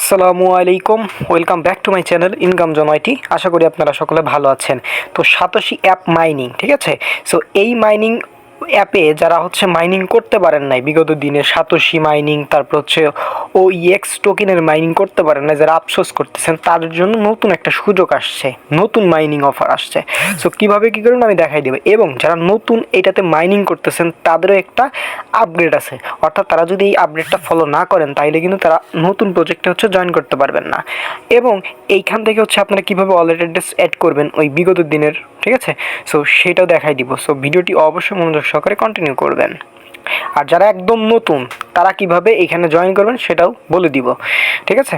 আসসালামু আলাইকুম। Welcome back to my channel income জনয়টি আশা করি আপনারা সকলে ভালো আছেন। তো সাতোশি অ্যাপ মাইনিং ঠিক আছে? সো এই মাইনিং অ্যাপে যারা হচ্ছে মাইনিং করতে পারেন নাই, বিগত দিনে সাতোশি মাইনিং তারপর হচ্ছে ও ইএক্স টোকেনের মাইনিং করতে পারেন না যারা আফসোস করতেছেন, তাদের জন্য নতুন একটা সুযোগ আসছে, নতুন মাইনিং অফার আসছে। সো কীভাবে কী করবেন আমি দেখাই দেবো। এবং যারা নতুন এটাতে মাইনিং করতেছেন, তাদেরও একটা আপগ্রেড আছে। অর্থাৎ তারা যদি এই আপডেটটা ফলো না করেন, তাইলে কিন্তু তারা নতুন প্রজেক্টে হচ্ছে জয়েন করতে পারবেন না। এবং এইখান থেকে হচ্ছে আপনারা কীভাবে অলরেডি অ্যাড করবেন, ওই বিগত দিনের, ঠিক আছে? সো সেটাও দেখাই দিব। সো ভিডিওটি অবশ্যই মনোযোগ সহকারে কন্টিনিউ করবেন। আর যারা একদম নতুন, তারা কীভাবে এখানে জয়েন করবেন সেটাও বলে দিব। ঠিক আছে?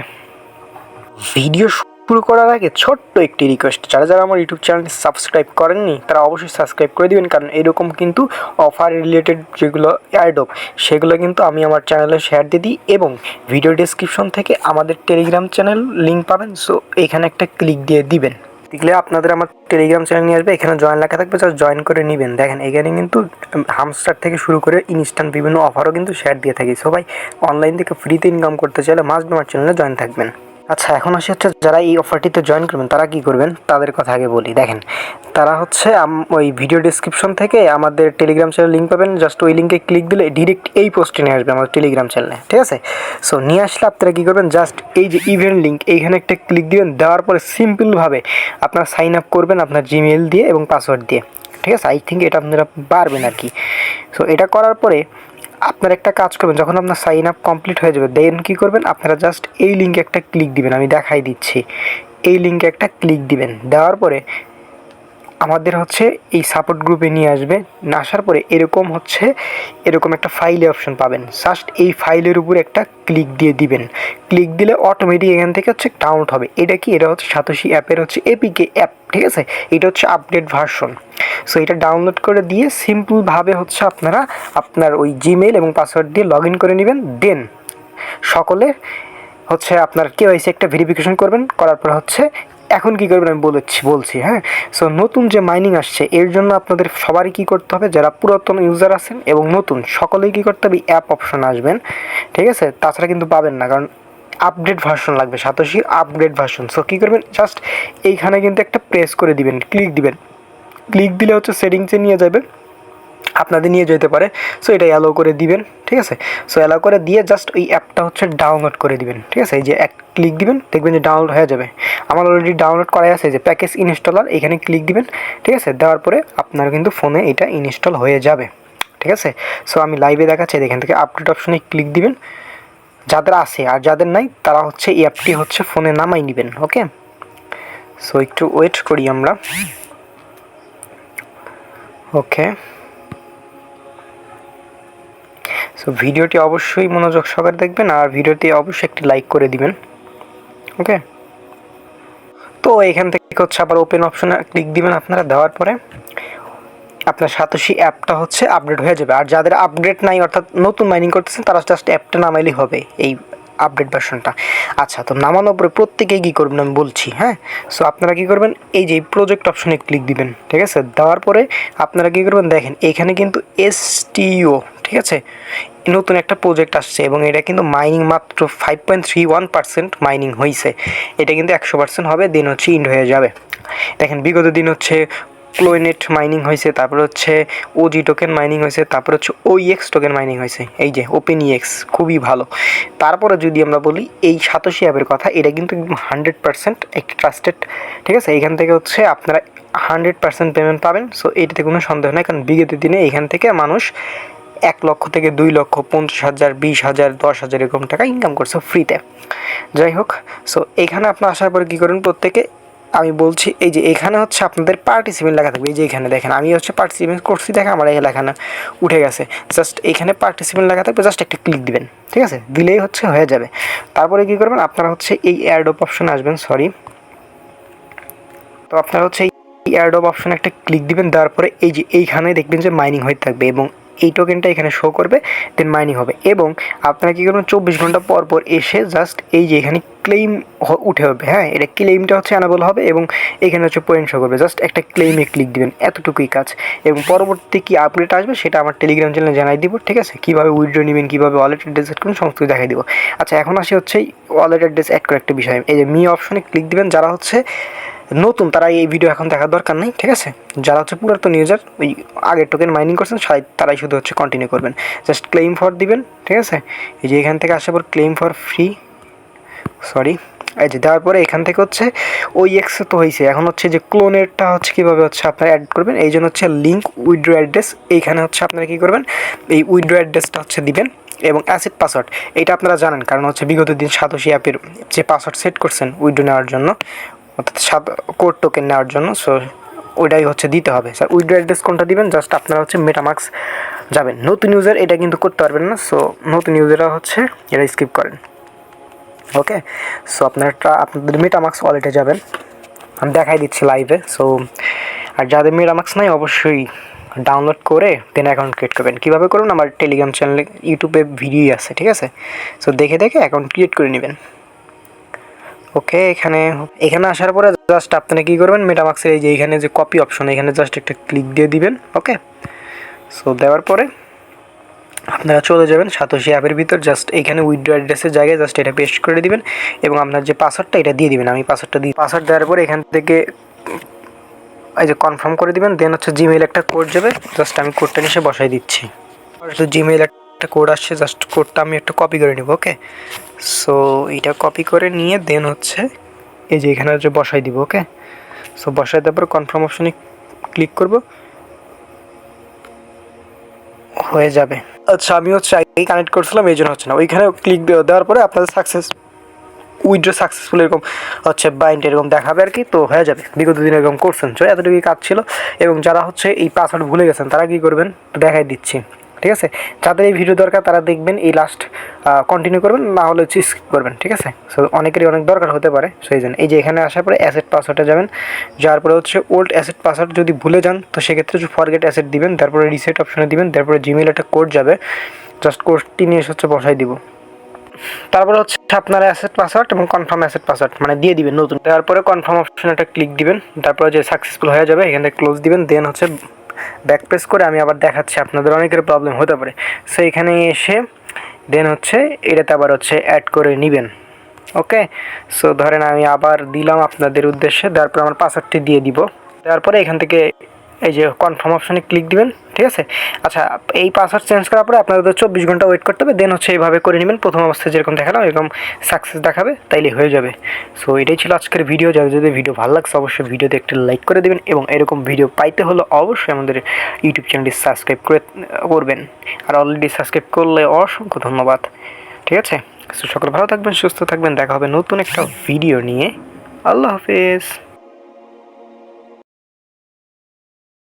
ভিডিও শুরু করার আগে ছোট্ট একটি রিকোয়েস্ট যারা যারা আমার ইউটিউব চ্যানেল সাবস্ক্রাইব করেননি, তারা অবশ্যই সাবস্ক্রাইব করে দিবেন, কারণ এরকম কিন্তু অফার রিলেটেড যেগুলো অ্যাডপ সেগুলো কিন্তু আমি আমার চ্যানেলে শেয়ার দিয়ে দিই এবং ভিডিও ডিসক্রিপশন থেকে আমাদের টেলিগ্রাম চ্যানেল লিঙ্ক পাবেন। সো এখানে একটা ক্লিক দিয়ে দিবেন। দেখলে আপনাদের আমার টেলিগ্রাম চ্যানেল নিয়ে আসবে, এখানে জয়েন লেখা থাকবে জাস্ট জয়েন করে নেবেন। দেখেন, এখানে কিন্তু হামস্টার থেকে শুরু করে ইনস্ট্যান্ট বিভিন্ন অফারও কিন্তু শেয়ার দিয়ে থাকি। সবাই অনলাইন থেকে ফ্রিতে ইনকাম করতে চাইলে মাস্ট চ্যানেলে জয়েন থাকবেন। আচ্ছা এখন আসি হচ্ছে যারা এই অফারটিতে জয়েন করবেন, তারা কি করবেন? তাদের কথা আগে বলি। দেখেন, তারা হচ্ছে ওই ভিডিও ডিসক্রিপশন থেকে আমাদের টেলিগ্রাম চ্যানেল লিঙ্ক পাবেন। জাস্ট ওই লিঙ্কে ক্লিক দিলে ডিরেক্ট এই পোস্টে নিয়ে আসবে আমাদের টেলিগ্রাম চ্যানেলে ঠিক আছে? সো নিয়ে আসলে আপনারা কী করবেন? জাস্ট এই যে ইভেন্ট লিঙ্ক এইখানে একটা ক্লিক দিবেন। দেওয়ার পরে সিম্পলভাবে আপনারা সাইন আপ করবেন আপনার জিমেল দিয়ে এবং পাসওয়ার্ড দিয়ে, ঠিক আছে? আই থিঙ্ক এটা আপনারা পারবেন আর কি। সো এটা করার পরে আপনার একটা কাজ করবেন, যখন আপনার সাইন আপ কমপ্লিট হয়ে যাবে দেন কী করবেন? আপনারা জাস্ট এই লিঙ্কে একটা ক্লিক দিবেন, আমি দেখাই দিচ্ছি। এই লিঙ্কে একটা ক্লিক দিবেন। দেওয়ার পরে আমাদের হচ্ছে এই সাপোর্ট গ্রুপে নিয়ে আসবে। না আসার পরে এরকম হচ্ছে, এরকম একটা ফাইলে অপশন পাবেন। জাস্ট এই ফাইলের উপর একটা ক্লিক দিয়ে দিবেন। ক্লিক দিলে অটোমেটিক এখান থেকে হচ্ছে ডাউনলোড হবে। এটা কি? এটা হচ্ছে সাতোশি অ্যাপের হচ্ছে এপিকে অ্যাপ ঠিক আছে? এটা হচ্ছে আপডেট ভার্সন সো এটা ডাউনলোড করে দিয়ে সিম্পলভাবে হচ্ছে আপনারা আপনার ওই জিমেল এবং পাসওয়ার্ড দিয়ে লগ ইন করে নেবেন। দেন সকলে হচ্ছে আপনার কেওয়াইসি একটা ভেরিফিকেশন করবেন। করার পর হচ্ছে এখন কি করবেন আমি বলেছি, বলছি হ্যাঁ? সো নতুন যে মাইনিং আসছে, এর জন্য আপনাদের সবারই কি করতে হবে? যারা পুরাতন ইউজার আছেন এবং নতুন, সকলেই কি করতে হবে? অ্যাপ অপশন আসবেন, ঠিক আছে? তাছাড়া কিন্তু পাবেন না, কারণ আপডেট ভার্সন লাগবে সাতোশির আপডেট ভার্সন সো কী করবেন? জাস্ট এইখানে কিন্তু একটা প্রেস করে দিবেন ক্লিক দিবেন। ক্লিক দিলে হচ্ছে সেটিংসে নিয়ে যাবে। আপনাদের নিয়ে যেতে পারে। সো এটা অ্যালো করে দিবেন, ঠিক আছে? সো অ্যালো করে দিয়ে জাস্ট ওই অ্যাপটা হচ্ছে ডাউনলোড করে দিবেন, ঠিক আছে? এই যে এক ক্লিক দিবেন, দেখবেন যে ডাউনলোড হয়ে যাবে। আমার অলরেডি ডাউনলোড করাই আছে যে প্যাকেজ ইনস্টলার এখানে ক্লিক দিবেন, ঠিক আছে? দেওয়ার পরে আপনার কিন্তু ফোনে এটা ইনস্টল হয়ে যাবে, ঠিক আছে? সো আমি লাইভে দেখাচ্ছি, এখান থেকে আপডেট অপশনে ক্লিক দিবেন। যাদের আছে আর যাদের নাই, তারা হচ্ছে এই অ্যাপটি হচ্ছে ফোনে নামাই নেবেন ওকে সো একটু ওয়েট করি আমরা। ওকে সো ভিডিওটি অবশ্যই মনোযোগ সহকারে দেখবেন আর ভিডিওটি অবশ্যই একটি লাইক করে দিবেন। ওকে তো এখান থেকে হচ্ছে আবার ওপেন অপশনে ক্লিক দিবেন আপনারা, দেওয়ার পরে আপনার সাতোশি অ্যাপটা হচ্ছে আপডেট হয়ে যাবে। আর যাদের আপডেট নাই, অর্থাৎ নতুন মাইনিং করতেছেন, তারা জাস্ট অ্যাপটা নামাইলেই হবে এই আপডেট ভার্সনটা আচ্ছা তো নামানোর পরে প্রত্যেকেই কী করবেন আমি বলছি হ্যাঁ? সো আপনারা কী করবেন? এই যে প্রজেক্ট অপশনে ক্লিক দিবেন, ঠিক আছে? দেওয়ার পরে আপনারা কী করবেন? দেখেন, এখানে কিন্তু এস এসটিও ঠিক আছে? নতুন একটা প্রজেক্ট আসছে এবং এটা কিন্তু মাইনিং মাত্র five point three one percent mining হয়েছে এটা কিন্তু একশো পার্সেন্ট হবে দিন হচ্ছে ইন্ড হয়ে যাবে। দেখেন, বিগত দিন হচ্ছে ক্লোনেট মাইনিং হয়েছে তারপর হচ্ছে ওজি টোকেন মাইনিং হয়েছে তারপর হচ্ছে ওইএক্স টোকেন মাইনিং হয়েছে এই যে ওপেন ইএক্স খুবই ভালো। তারপরে যদি আমরা বলি, এই সাতোশি অ্যাপের কথা, এটা কিন্তু হান্ড্রেড পার্সেন্ট একটি ট্রাস্টেড ঠিক আছে? এখান থেকে হচ্ছে আপনারা হান্ড্রেড পার্সেন্ট পেমেন্ট পাবেন সো এটাতে কোনো সন্দেহ নেই, কারণ বিগত দিনে এখান থেকে মানুষ এক লক্ষ থেকে দুই লক্ষ পঞ্চাশ হাজার, বিশ হাজার, দশ হাজার এরকম টাকা ইনকাম করছে ফ্রিতে যাই হোক সো এখানে আপনার আসার পরে কী করেন প্রত্যেকে? আমি বলছি, এই যে এখানে হচ্ছে আপনাদের পার্টিসিপেন্ট লেখা থাকবে। এই যে এখানে দেখেন, আমি হচ্ছে পার্টিসিপেন্ট করছি দেখে আমার এই লেখানা উঠে গেছে। জাস্ট এখানে পার্টিসিপেন্ট লেখা থাকবে জাস্ট একটা ক্লিক দিবেন, ঠিক আছে? দিলেই হচ্ছে হয়ে যাবে। তারপরে কী করবেন, আপনারা হচ্ছে এই অ্যাডপ অপশন আসবেন সরি তো আপনারা হচ্ছে এই অ্যাডপ অপশন একটা ক্লিক দিবেন তারপরে এই যে এইখানে দেখবেন যে মাইনিং হয়ে থাকবে এবং এই টোকেনটা এখানে শো করবে দেন মাইনিং হবে। এবং আপনারা কী করবেন চব্বিশ ঘণ্টা পর পর এসে জাস্ট এই যে এখানে ক্লেম উঠে হবে হ্যাঁ? এটা ক্লেমটা হচ্ছে অ্যানাবল হবে এবং এখানে হচ্ছে পয়েন্ট শো করবে। জাস্ট একটা ক্লেমে ক্লিক দিবেন, এতটুকুই কাজ। এবং পরবর্তী কী আপডেট আসবে সেটা আমার টেলিগ্রাম চ্যানেলে জানাই দিব, ঠিক আছে? কীভাবে উইড্রো নেবেন, কীভাবে ওয়ালেট অ্যাড্রেস সেট করবেন, সমস্ত দেখাই দিব। আচ্ছা এখন আসি হচ্ছে ওয়ালেট অ্যাড্রেস অ্যাড করার একটা বিষয়। এই যে মি অপশনে ক্লিক দিবেন, যারা হচ্ছে নতুন, তারা এই ভিডিও এখন দেখার দরকার নেই, ঠিক আছে? যারা হচ্ছে পুরাতন ইউজার ওই আগের টোকেন মাইনিং করছেন তারাই শুধু হচ্ছে কন্টিনিউ করবেন। জাস্ট ক্লেম ফর দিবেন, ঠিক আছে? এই যে এখান থেকে আসার পর ক্লেম ফর ফ্রি সরি এই যে দেওয়ার পরে এখান থেকে হচ্ছে ওই এক্স তো হয়েছে এখন হচ্ছে যে ক্লোনেরটা হচ্ছে কীভাবে হচ্ছে আপনারা অ্যাড করবেন, এই জন্য হচ্ছে লিঙ্ক উইথড্র অ্যাড্রেস এইখানে হচ্ছে আপনারা কী করবেন, এই উইথড্র অ্যাড্রেসটা হচ্ছে দিবেন এবং অ্যাসিড পাসওয়ার্ড এটা আপনারা জানেন, কারণ হচ্ছে বিগত দিন সাতোশি অ্যাপের যে পাসওয়ার্ড সেট করছেন উইথড্র নেওয়ার জন্য অর্থাৎ সাত কোড টোকেন নেওয়ার জন্য সো ওইটাই হচ্ছে দিতে হবে। স্যার উইথড্র অ্যাড্রেস কোনটা দিবেন? জাস্ট আপনারা হচ্ছে মেটামার্কস যাবেন। নতুন ইউজার এটা কিন্তু করতে পারবেন না সো নতুন ইউজাররা হচ্ছে এটা স্কিপ করেন। ওকে সো আপনারা আপনাদের মেটামাক্স ওয়ালেটে যাবেন। আমি দেখাই দিচ্ছি লাইভে সো আর যাদের মেটামাক্স নাই, অবশ্যই ডাউনলোড করে দেন অ্যাকাউন্ট ক্রিয়েট করবেন। কীভাবে করুন আমার টেলিগ্রাম চ্যানেলে ইউটিউবে ভিডিও আছে, ঠিক আছে? সো দেখে দেখে অ্যাকাউন্ট ক্রিয়েট করে নেবেন। ওকে, এখানে এখানে আসার পরে জাস্ট আপনারা কী করবেন মেটামাক্সের এই যে এখানে যে কপি অপশন এখানে জাস্ট একটা ক্লিক দিয়ে দিবেন ওকে সো দেওয়ার পরে আপনারা চলে যাবেন সাতোশি অ্যাপের ভিতর জাস্ট এখানে উইথড্র অ্যাড্রেসের জায়গায় জাস্ট এটা পেস্ট করে দিবেন এবং আপনার যে পাসওয়ার্ডটা এটা দিয়ে দিবেন। আমি পাসওয়ার্ডটা দিই পাসওয়ার্ড দেওয়ার পরে এখান থেকে এই যে কনফার্ম করে দিবেন দেন হচ্ছে জিমেইল একটা কোড যাবে জাস্ট আমি কোডটা নিয়ে বসাই দিচ্ছি। জিমেইল একটা কোড আসছে জাস্ট কোডটা আমি একটা কপি করে নিব ওকে সো এটা কপি করে নিয়ে দেন হচ্ছে এই যে এখানে হচ্ছে বসাই দিব ওকে সো বসাই দেওয়ার পর কনফার্ম অপশনে ক্লিক করব। হয়ে যাবে। আচ্ছা আমি হচ্ছে আগেই কানেক্ট করছিলাম, এই জন্য হচ্ছে না। ওইখানে ক্লিক দেওয়ার পরে আপনাদের সাকসেস উইথড্র সাকসেসফুল এরকম হচ্ছে বাইন্ড এরকম দেখাবে আর কি, তো হয়ে যাবে। বিগত দিন এরকম করছেন, তো এতটুকুই কাজ ছিল। এবং যারা হচ্ছে এই পাসওয়ার্ড ভুলে গেছেন, তারা কী করবেন? দেখাই দিচ্ছি। ঠিক আছে? যাদের এই ভিডিও দরকার, তারা দেখবেন এই লাস্ট কন্টিনিউ করবেন, না হলে হচ্ছে স্কিপ করবেন, ঠিক আছে? সো অনেকেরই অনেক দরকার হতে পারে, সেই জন্য। এই যে এখানে আসার পরে অ্যাসেট পাসওয়ার্ডে যাবেন যার পরে হচ্ছে ওল্ড অ্যাসেট পাসওয়ার্ড যদি ভুলে যান, তো সেক্ষেত্রে হচ্ছে ফরগেট অ্যাসেট দিবেন, তারপরে রিসেট অপশনে দিবেন, তারপরে জিমেল একটা কোড যাবে জাস্ট কোডটি নিয়ে হচ্ছে বসাই দিব। তারপরে হচ্ছে আপনার অ্যাসেট পাসওয়ার্ড এবং কনফার্ম অ্যাসেট পাসওয়ার্ড মানে দিয়ে দিবেন নতুন। তারপরে কনফার্ম অপশনে একটা ক্লিক দিবেন, তারপরে যে সাকসেসফুল হয়ে যাবে, এখান থেকে ক্লোজ দিবেন দেন হচ্ছে ব্যাক প্রেস করে আমি আবার দেখাচ্ছি, আপনাদের অনেকের প্রবলেম হতে পারে। সো এখানে এসে দেন হচ্ছে, এটাতে আবার হচ্ছে অ্যাড করে নেবেন। ওকে সো ধরেন আমি আবার দিলাম আপনাদের উদ্দেশ্যে তারপর আমার পাসওয়ার্ডটি দিয়ে দিব। তারপরে এখান থেকে এই যে কনফার্ম অপশানে ক্লিক দিবেন, ঠিক আছে? আচ্ছা এই পাসওয়ার্ড চেঞ্জ করার পরে আপনাদের চব্বিশ ঘণ্টা ওয়েট করতে হবে দেন হচ্ছে এইভাবে করে নেবেন। প্রথম অবস্থায় যেরকম দেখালাম, এরকম সাকসেস দেখাবে, তাইলে হয়ে যাবে। সো এটাই ছিল আজকের ভিডিও যাদের যদি ভিডিও ভালো লাগছে, অবশ্যই ভিডিওতে একটি লাইক করে দেবেন এবং এরকম ভিডিও পাইতে হলে অবশ্যই আমাদের ইউটিউব চ্যানেলটি সাবস্ক্রাইব করে করবেন। আর অলরেডি সাবস্ক্রাইব করলে অসংখ্য ধন্যবাদ। ঠিক আছে? সকলে ভালো থাকবেন, সুস্থ থাকবেন। দেখা হবে নতুন একটা ভিডিও নিয়ে। আল্লাহ হাফেজ।